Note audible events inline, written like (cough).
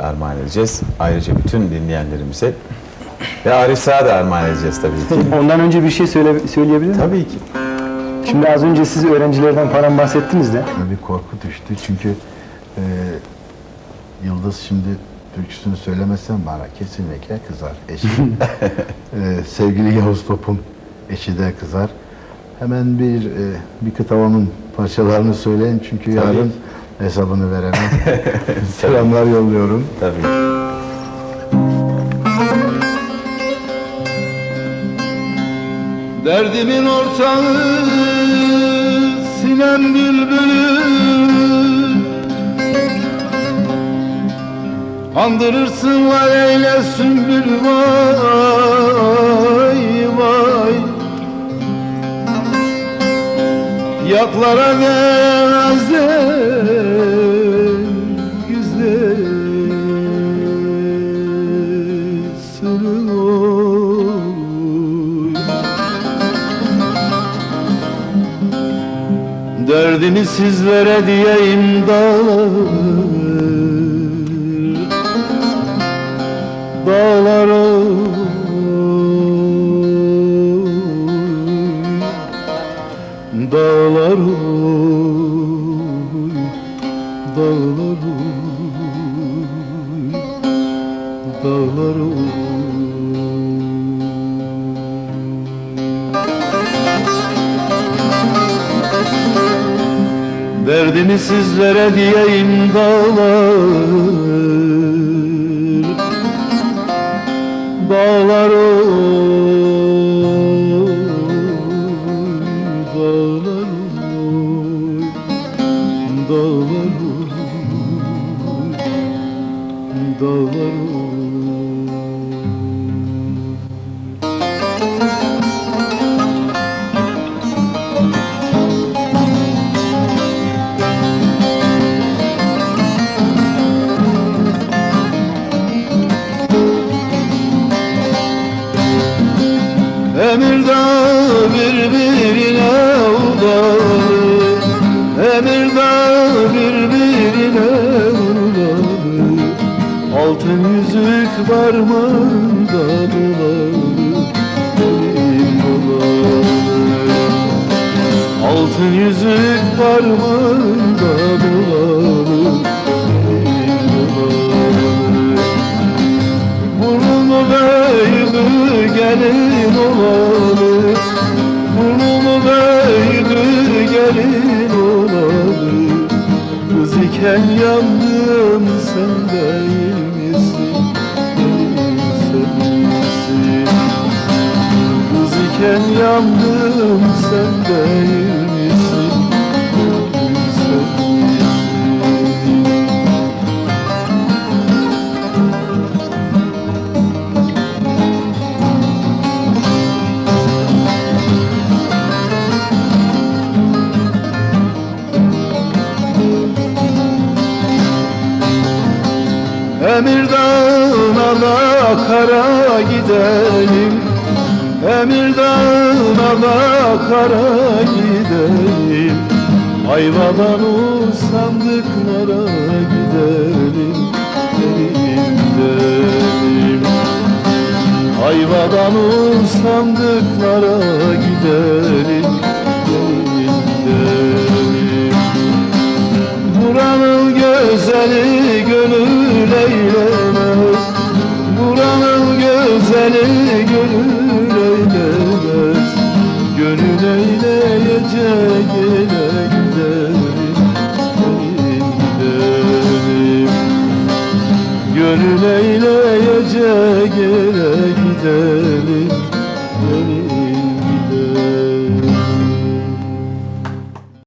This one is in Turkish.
armağan edeceğiz. Ayrıca bütün dinleyenlerimize ve Arif Sağ'a da armağan edeceğiz tabii ki. (laughs) Ondan önce bir şey söyle, söyleyebilir miyim? tabii ki. Şimdi az önce siz öğrencilerden falan bahsettiniz de. bir korku düştü çünkü e, Yıldız şimdi türküsünü söylemesem bana kesinlikle kızar eşi. (laughs) E, sevgili Yavuz Top'un eşi de kızar. Hemen bir e, bir kıta onun parçalarını söyleyin çünkü yarın hesabını veremem. (laughs) Selamlar yolluyorum. Tabii. Derdimin ortağı sinem bülbülü Andırırsın vay eyle sümbül vay vay Yaklara vermezden Derdini sizlere diyeyim dağlar. Dağlar oy. Dağlar Dağlar Dağlar Derdimi sizlere diyeyim dağlar. Dağlar oy Dağlar oy Dağlar oy Dağlar oy Emirda birbirine uğradı. Emirda birbirine uğradı. Altın yüzük parmağında dolanı Elim dolanı Altın yüzük parmağında dolanı gelin olanı Burnumu büyüdü gelin olanı Kız iken yandım sen değil misin? Değil sen misin? Kız iken yandım sen değil Emirdağına da kara gidelim. Emirdağına da kara gidelim. Ayvadan usandıklara gidelim. Derim derim Ayvadan usandıklara gidelim gönül eylemez Gönül eyleyecek ele gidelim gidelim Gönül eyleyecek gidelim